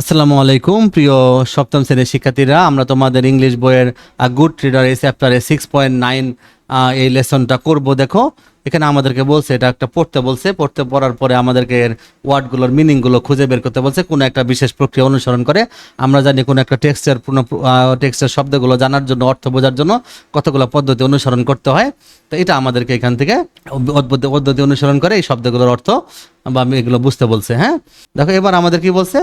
আসসালামু আলাইকুম, প্রিয় সপ্তম শ্রেণির শিক্ষার্থীরা। আমরা তোমাদের ইংলিশ বইয়ের গুড রিডার এই চ্যাপ্টারে সিক্স পয়েন্ট নাইন এই লেসনটা করব। দেখো এখানে আমাদেরকে বলছে, এটা একটা পড়তে বলছে। পড়তে পড়ার পরে আমাদেরকে এর ওয়ার্ডগুলোর মিনিংগুলো খুঁজে বের করতে বলছে, কোনো একটা বিশেষ প্রক্রিয়া অনুসরণ করে। আমরা জানি কোনো একটা টেক্সটের পূর্ণ টেক্সটের শব্দগুলো জানার জন্য, অর্থ বোঝার জন্য কতগুলো পদ্ধতি অনুসরণ করতে হয়। তো এটা আমাদেরকে এখান থেকে পদ্ধতি অনুসরণ করে এই শব্দগুলোর অর্থ বা আমি এগুলো বুঝতে বলছে হ্যাঁ? দেখো, এবার আমাদের কি বলছে?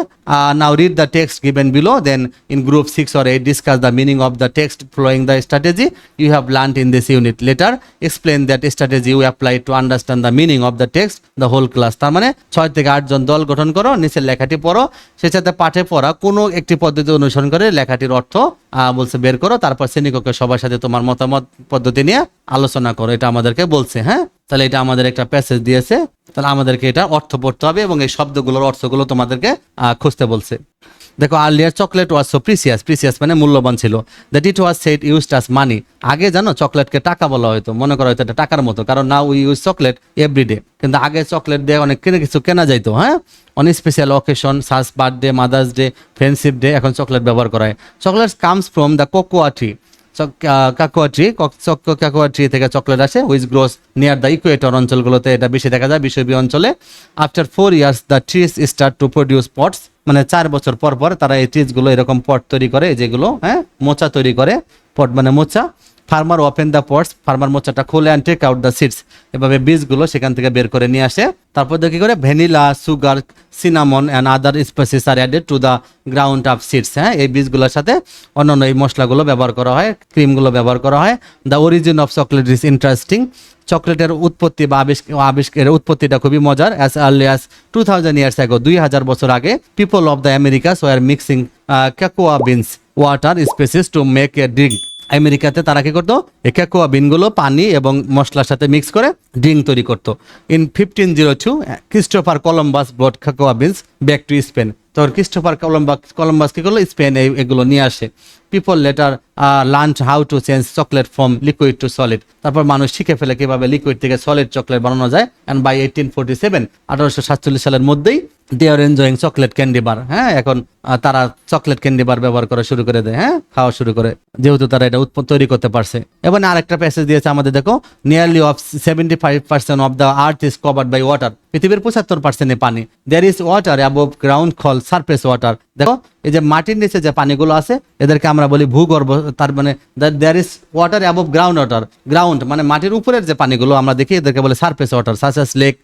Now read the text given below then in group six or eight discuss the meaning of the text flowing the strategy you have learn in this unit later explain that strategy you apply to understand the meaning of the text the whole class তার মানে ছয় থেকে আটজন দল গঠন করো, নিচের লেখাটি পড়ো সেই সাথে পাঠে পড়া, কোনো একটি পদ্ধতি অনুসরণ করে লেখাটির অর্থ বলছে বের করো, তারপর শ্রেণীকক্ষে সবার সাথে তোমার মতামত পদ্ধতি নিয়ে আলোচনা করো, এটা আমাদেরকে বলছে হ্যাঁ? তাহলে এটা আমাদের একটা প্যাসেজ দিয়েছে, তাহলে আমাদেরকে এটা অর্থ পড়তে হবে এবং এই শব্দগুলোর অর্থগুলো তোমাদেরকে খুঁজতে বলছে। দেখো earlier chocolate was so precious precious মানে মূল্যবান ছিল। That it was set use as money আগে জানো চকলেটকে টাকা বলা হয়তো, মনে করা হয়তো এটা টাকার মতো, কারণ now we use chocolate every day কিন্তু আগে চকলেট দিয়ে অনেক কিনে কিছু কেনা যাইতো হ্যাঁ? অনেক special occasion SARS birthday mother's day friendship day এখন চকলেট ব্যবহার করা হয়। Chocolate comes from the cocoa tree cocoa tree cocoa tree থেকে চকলেট আসে which grows near the equator অঞ্চলগুলোতে। এটা বেশি দেখা যায় বিষয়বী অঞ্চলে। After four years the trees start to produce pods মানে চার বছর পর পর তারা এই ট্রিজগুলো এরকম পট তৈরি করে, যেগুলো হ্যাঁ মোচা তৈরি করে। পট মানে মোচা। Farmer open the pods farmer মোচাটা খুলে and take out the seeds এভাবে বীজগুলো সেখান থেকে বের করে নিয়ে আসে। তারপর দেখি করে vanilla, sugar, cinnamon and other spices are added to the ground of seeds হ্যাঁ এই বীজগুলোর সাথে অন্যান্য এই মশলাগুলো ব্যবহার করা হয়, ক্রিমগুলো ব্যবহার করা হয়। The origin of chocolate is interesting চকলেটের উৎপত্তি বা আবিষ্কার উৎপত্তিটা খুবই মজার। As early as two thousand years ago দুই হাজার বছর আগে people of the Americas were mixing cacao beans water spices to make a drink আমেরিকাতে তারা কি করতো? একাকুয়া বিনগুলো পানি এবং মশলার সাথে মিক্স করে ড্রিঙ্ক তৈরি করতো। In fifteen zero two Christopher Columbus brought cacao beans back to Spain তো ক্রিস্টোফার কলম্বাস কলম্বাস কি করল? স্পেন এগুলো নিয়ে আসে। People later learn how to change chocolate from liquid to solid তারপর মানুষ শিখে ফেলে কীভাবে লিকুইড থেকে সলিড চকলেট বানানো যায়। And by eighteen forty seven আঠারোশো সাতচল্লিশ সালের মধ্যেই they are enjoying chocolate candy bar হ্যাঁ এখন তারা চকলেট ক্যান্ডি বার ব্যবহার করা শুরু করে দেয়। হ্যাঁ খাওয়া শুরু করে। যেহেতু তারা এটা উৎপন্ন তৈরি করতে পারছে। এবং আরেকটা প্যাসেজ দিয়েছে আমাদের, দেখো nearly of seventy five percent of the earth is covered by water পৃথিবীর পঁচাত্তর পার্সেন্টে পানি। There is water above ground called surface water দেখো, এই যে মাটির নিচে যে পানিগুলো আছে, এদেরকে আমরা বলি ভূগর্ভ, তার মানে there is water above ground water ground মানে মাটির উপরের যে পানিগুলো আমরা দেখি, এদেরকে বলে surface water such as lake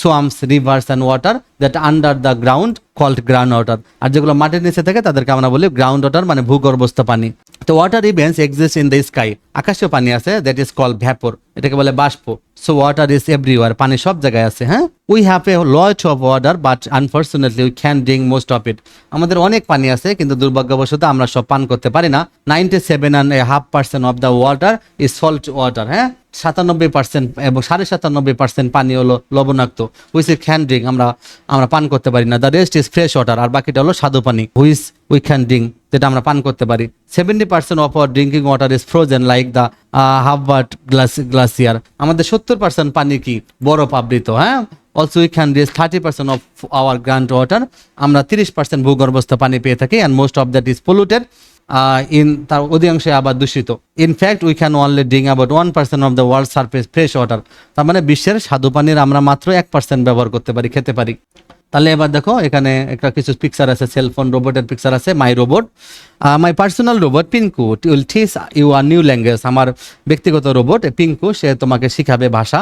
swamps rivers and water that under the ground called ground water আর যেগুলো মাটির নিচে থাকে, তাদেরকে আমরা বলি গ্রাউন্ড ওয়াটার মানে ভূগর্ভস্থ পানি। তো water events exist in the sky আকাশীয় পানি আছে দ্যাট ইজ কল ভ্যাপর এটাকে বলে বাষ্প। সো ওয়াটার ইজ এভরিওয়ার পানি সব জায়গায় আছে হ্যাঁ? We have a lot of water but unfortunately we can drink most of it আমাদের অনেক পানি আছে, কিন্তু দুর্ভাগ্যবশত আমরা সব পান করতে পারি না। Ninety seven and half percent of the water is salt water হ্যাঁ? সাতানব্বই পার্সেন্ট এবং সাড়ে সাতানব্বই পার্সেন্ট পানি হলো লবণাক্ত। হুইস ইজ ক্যান ড্রিঙ্ক আমরা আমরা পান করতে পারি না। The rest is fresh water আর বাকিটা হলো স্বাদু পানি। হুইস উই ক্যান ড্রিঙ্ক যেটা আমরা পান করতে পারি। Seventy percent of our drinking water is frozen like the half হাফবার্ট glass glacier আমাদের সত্তর পার্সেন্ট পানি কি? বরফ আবৃত হ্যাঁ? Also we can reach thirty percent of our ground water আমরা তিরিশ পার্সেন্ট ভূগর্ভস্থ পানি পেয়ে থাকি and most of that is polluted in তার অধিকাংশে আবার দূষিত। In fact we can only drink about one percent of the world surface fresh water তার মানে বিশ্বের স্বাদু পানির আমরা মাত্র এক পার্সেন্ট ব্যবহার করতে পারি, খেতে পারি। তাহলে এবার দেখো, এখানে একটা কিছু পিকচার আছে সেলফোন রোবটের পিকচার আছে my robot my personal robot Pinku will teach you a new language আমার ব্যক্তিগত রোবট পিঙ্কু সে তোমাকে শিখাবে ভাষা।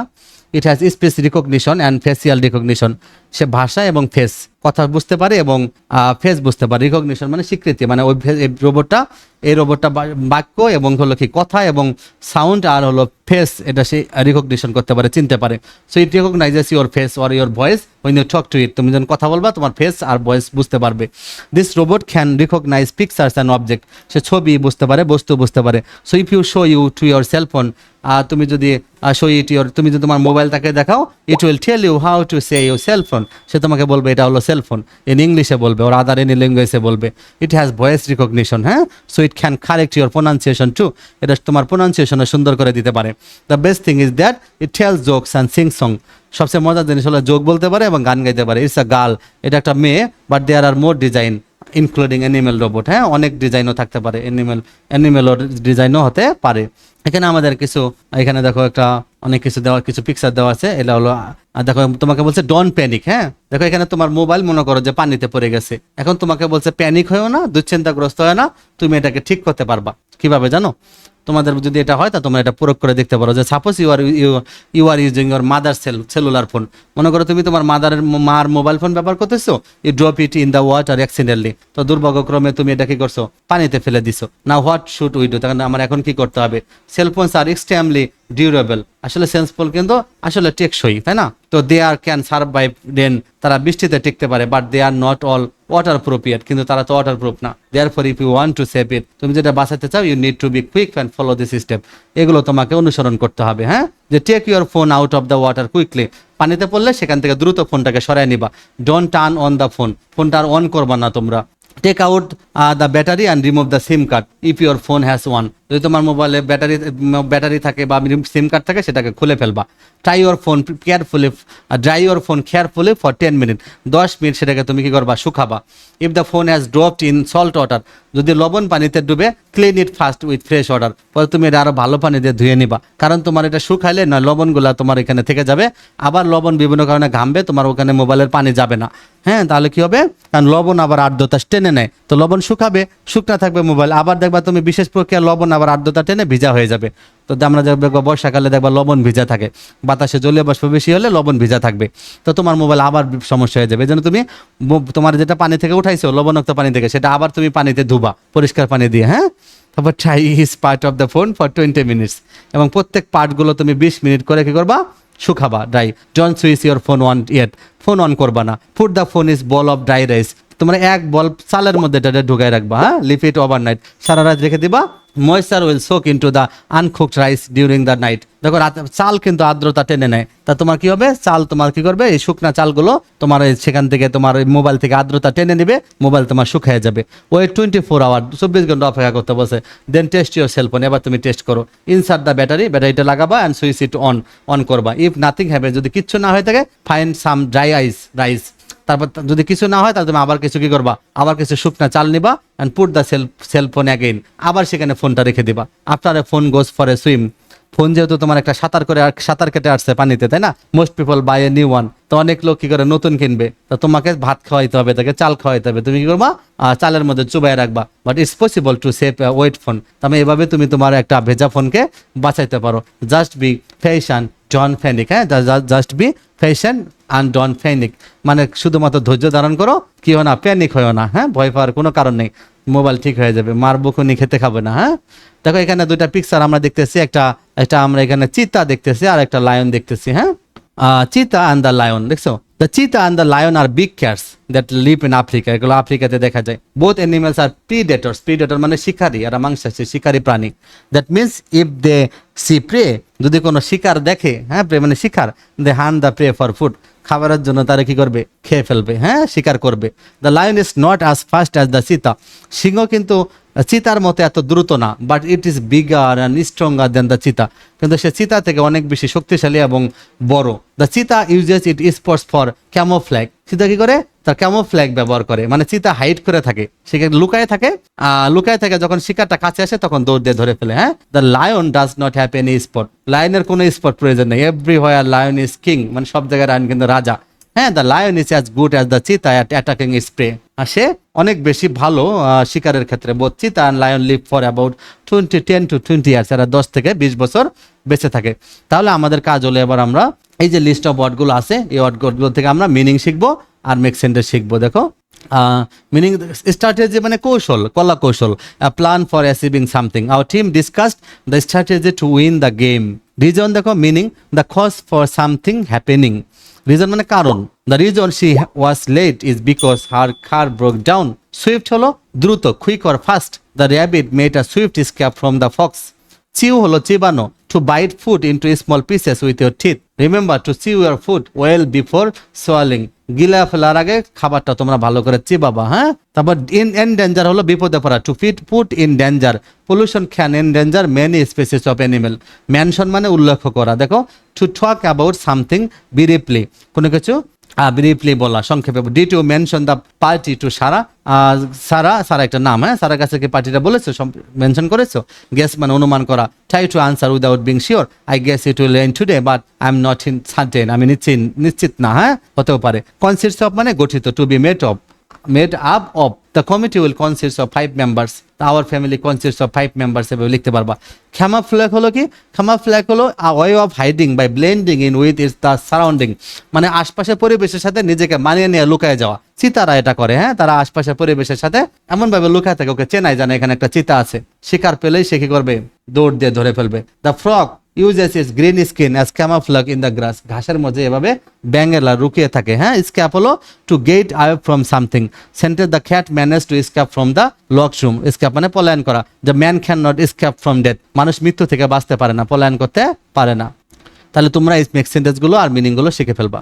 It has speech recognition and facial recognition সে ভাষা এবং ফেস কথা বুঝতে পারে এবং ফেস বুঝতে পারে রিকগনিশন মানে স্বীকৃতি মানে ওই রোবটটা এই রোবটটা বাক্য এবং হলো কি কথা এবং সাউন্ড আর হলো ফেস এটা সে রিকগনিশন করতে পারে, চিনতে পারে। So it recognises your face or your voice when you talk to it তুমি যখন কথা বলবা, তোমার ফেস আর ভয়েস বুঝতে পারবে। This robot can recognise pictures and object সে ছবি বুঝতে পারে, বস্তু বুঝতে পারে। So if you show you to your cell phone তুমি যদি শো ইট ইউর তুমি যদি তোমার মোবাইল তাকে দেখাও it will tell you how to say your cell phone সে তোমাকে বলবে, এটা হলো সেলফোন ইন ইংলিশে বলবে ওর আদার এনি ল্যাঙ্গুয়েজে বলবে ইট হ্যাজ ভয়েস রিকগনিশন হ্যাঁ? So it can correct your pronunciation to এটা তোমার প্রোনাউন্সিয়েশনে সুন্দর করে দিতে পারে। The best thing is that it tells jokes and sing song সবচেয়ে মজার জিনিস হলো যোগ বলতে পারে এবং গান গাইতে পারে। ইটস আ গার্ল এটা একটা মেয়ে but there are more design including animal robot হ্যাঁ? অনেক ডিজাইনও থাকতে পারে। অ্যানিমেল অ্যানিমেলও ডিজাইনও হতে পারে। এখানে আমাদের কিছু, এখানে দেখো একটা অনেক কিছু দেওয়া, কিছু পিকচার দেওয়া আছে, এটা হলো দেখো, তোমাকে বলছে ডন প্যানিক হ্যাঁ? দেখো, এখানে তোমার মোবাইল মনে করো যে পানিতে পড়ে গেছে। এখন তোমাকে বলছে প্যানিক হয়েও না, দুশ্চিন্তাগ্রস্ত হয় না, তুমি এটাকে ঠিক করতে পারবা। কীভাবে জানো? তোমাদের যদি এটা হয়, তা তোমরা এটা প্রয়োগ করে দেখতে পারো যে suppose you are you are using your mother cell cellular phone মনে করো তুমি তোমার মাদারের মার মোবাইল ফোন ব্যবহার করতেছো you drop it in the water accidentally তো দুর্ভাগ্যক্রমে তুমি এটা কি করছ? পানিতে ফেলে দিছো। না হোয়াট শুড উইডো তখন আমার এখন কি করতে হবে? সেলফোনস আর এক্সট্রিমলি ডিউরেবল আসলে সেন্সফুল কিন্তু আসলে টেকসই, তাই না? তো they are can survive then তারা বৃষ্টিতে টিকতে পারে but they are not all waterproof কিন্তু তারা তো ওয়াটার প্রুফ না। Therefore if you want to save it তুমি যেটা বাঁচাতে চাও you need to be quick and follow this step এগুলো তোমাকে অনুসরণ করতে হবে হ্যাঁ? যে take your phone out of the water quickly পানিতে পড়লে সেখান থেকে দ্রুত ফোনটাকে সরাই নিবা। Don't turn on the phone ফোনটা আর অন করবা না তোমরা। Take out the battery and remove the SIM card if your phone has one যদি তোমার মোবাইলে ব্যাটারি ব্যাটারি থাকে বা সিম কার্ড থাকে, সেটাকে খুলে ফেলবা। Try your phone carefully dry your phone carefully for ten minute দশ মিনিট সেটাকে তুমি কি করবা? শুকাবা। If the phone has dropped in salt water যদি লবণ পানিতে ডুবে clean it first with fresh water পরে তুমি এটা আরও ভালো পানি দিয়ে ধুয়ে নিবা। কারণ তোমার এটা শুকাইলে না, লবণগুলা তোমার এখানে থেকে যাবে। আবার লবণ বিভিন্ন কারণে ঘামবে, তোমার ওখানে মোবাইলের পানি যাবে না। হ্যাঁ তাহলে কি হবে? কারণ লবণ আবার আর্দ্রতা টেনে নেয়। তো লবণ শুকাবে, শুকনা থাকবে মোবাইল। আবার দেখবা তুমি বিশেষ প্রক্রিয়া লবণ আবার আর্দ্রতা টেনে ভিজা হয়ে যাবে। তো আমরা দেখব বর্ষাকালে দেখবা লবণ ভিজা থাকে। বাতাসে জলীয় বাষ্প বেশি হলে লবণ ভিজা থাকবে। তো তোমার মোবাইল আবার সমস্যা হয়ে যাবে। জন্য তুমি তোমার যেটা পানি থেকে উঠাইছো, লবণাক্ত পানি থেকে, সেটা আবার তুমি পানিতে ধুবা, পরিষ্কার পানি দিয়ে হ্যাঁ? তারপর try each part of the phone for twenty minutes এবং প্রত্যেক পার্টগুলো তুমি বিশ মিনিট করে কি করবা? শুকাবা dry John switch your phone on yet phone on করবা না। Put the phone is bowl of dry rice তোমরা এক বল চালের মধ্যে এটা ঢুকাই রাখবা হ্যাঁ? লিভ ইট ওভার নাইট সারা রাত রেখে দিবা। Moisture will soak into the uncooked rice during the night দেখো চাল কিন্তু আর্দ্রতা টেনে নেয়। তা তোমার কি হবে? চাল তোমার কি করবে? এই শুকনা চালগুলো তোমার সেখান থেকে তোমার মোবাইল থেকে আর্দ্রতা টেনে নেবে, মোবাইল তোমার শুকিয়ে যাবে। ওই টোয়েন্টি ফোর আওয়ার চব্বিশ ঘণ্টা অপেক্ষা করতে বসে। দেন টেস্ট ইউর সেলফোন এবার তুমি টেস্ট করো। ইনসার্ট দ্য ব্যাটারি ব্যাটারিটা লাগাবা and switch it on on করবা। ইফ নাথিং হ্যাভে যদি কিচ্ছু না হয়ে থাকে find some dry ice rice তারপর যদি কিছু না হয়, তাহলে তুমি আবার কিছু কি করবা? আবার কিছু শুকনা চাল নিবা and put the cell cell phone again আবার সেখানে ফোনটা রেখে দিবা। After a phone goes for a swim phone যেহেতু তোমার একটা সাঁতার করে সাঁতার কেটে আসছে পানিতে, তাই না? Most people buy a new one তো অনেক লোক কি করে? নতুন কিনবে। তো তোমাকে ভাত খাওয়াইতে হবে, তাকে চাল খাওয়াইতে হবে। তুমি কি করবা? চালের মধ্যে চুবাই রাখবা। But it's possible to save wet phone তাহলে এভাবে তুমি তোমার একটা ভেজা ফোনকে বাঁচাইতে পারো। জাস্ট বি ফ্যাশন জন ফ্যানিক হ্যাঁ? Just be patient and don't panic মানে শুধুমাত্র ধৈর্য ধারণ করো, কি না প্যানিক হয় না হ্যাঁ? ভয় পাওয়ার কোনো কারণ নেই। মোবাইল ঠিক হয়ে যাবে মার বকুনি খেতে খাবে না হ্যাঁ? দেখো, এখানে দুইটা পিকচার আমরা দেখতেছি, একটা একটা আমরা এখানে চিতা দেখতেছি, আর একটা লায়ন দেখতেছি হ্যাঁ? চিতা অ্যান্ড দ্য লায়ন দেখছ? The cheetah and the lion are big cats that live in Africa এগুলো আফ্রিকাতে দেখা যায়। Both animals are predators predator মানে শিকারী, এরা মাংসাশী, শিকারী প্রাণী। That means if they see prey যদি কোনো শিকার দেখে হ্যাঁ প্রে মানে শিকার they hunt the prey for food খাবারের জন্য তারা কি করবে? খেয়ে ফেলবে হ্যাঁ শিকার করবে। The lion is not as fast as the cheetah সিংহ কিন্তু চিতার মতো এত দ্রুত না but it is bigger and stronger than the cheetah. কিন্তু সে চিতা থেকে অনেক বেশি শক্তিশালী এবং বড়। The cheetah uses it spots for camouflage cheetah কি করে? তার ক্যামো ফ্ল্যাগ ব্যবহার করে। মানে চিতা হাইট করে থাকে। সে লুকায় থাকে? লুকায় থাকে যখন শিকারটা কাছে আসে তখন দৌড় দিয়ে ধরে ফেলে হ্যাঁ? The lion does not have any spot লায়নের কোনো স্পট প্রয়োজন নেই। Everywhere lion is king মানে সব জায়গায় রায়ন কিন্তু রাজা। হ্যাঁ the lion is as good as the cheetah at attacking prey আর সে অনেক বেশি ভালো শিকারের ক্ষেত্রে। Cheetah and lion live for about twenty ten to twenty years এরা দশ থেকে বিশ বছর বেঁচে থাকে। তাহলে আমাদের কাজ হলো এবার আমরা এই যে লিস্ট অফ ওয়ার্ডগুলো আছে, এই ওয়ার্ডগুলো থেকে আমরা মিনিং শিখব আর মেক সেন্টেন্স শিখব। দেখো মিনিং স্ট্র্যাটেজি মানে কৌশল, কলা কৌশল। Plan for achieving something our team discussed the strategy to win the game reason দেখো meaning the cause for something happening reason মানে কারণ। The reason she was late is because her car broke down swift হলো দ্রুত quick or fast the rabbit made a swift escape from the fox chew হলো চিবানো। To bite food into small pieces with your teeth remember to chew your food well before swallowing গিলা ফেলার আগে খাবারটা তোমরা ভালো করে চিবাবা হ্যাঁ? তারপর ইন এন ডেঞ্জার হলো বিপদে পড়া। To fit put in danger pollution can in danger many species of animal mention মানে উল্লেখ করা। দেখো to talk about something briefly কোনো কিছু ব্রিফলি বলা, সংক্ষেপে the to mention the party to সারা সারা সারা একটা নাম হ্যাঁ? সারা কাছে কি পার্টিটা বলেছ? মেনশন করেছ? গেস মানে অনুমান করা। Try to answer without being sure I guess it will rain today but I am not in certain আমি নিশ্চিত নিশ্চিত না হ্যাঁ? হতেও পারে। কনসিস্ট অফ মানে গঠিত to be made of made up of the committee will consist of five members our family consists of five members, এভাবে লিখতে পারবা। ক্ষমা ফ্ল্যাগ হলো কি? ক্ষমা ফ্ল্যাগ হলো way of hiding by blending in with its the surrounding মানে আশপাশের পরিবেশের সাথে নিজেকে মানিয়ে নিয়ে লুকায় যাওয়া। চিতারা এটা করে হ্যাঁ? তারা আশপাশের পরিবেশের সাথে এমন ভাবে লুকায় থাকে, ওকে চেনাই জানে এখানে একটা চিতা আছে। শিকার পেলেই সে কি করবে? দৌড় দিয়ে ধরে ফেলবে। The frog uses its green skin as camouflage in the grass ঘাসের মধ্যে এভাবে ব্যাঙ্গেলা রুকিয়ে থাকে হ্যাঁ? স্ক্যাপ হলো to get away from something sentence the cat manage to escape from the লকসুম escape মানে পলায়ন করা। The man can not escape from death মানুষ মৃত্যু থেকে বাঁচতে পারে না, পলায়ন করতে পারে না। তাহলে তোমরা এই মেক সেন্টেন্সগুলো আর মিনিংগুলো শিখে ফেলবা।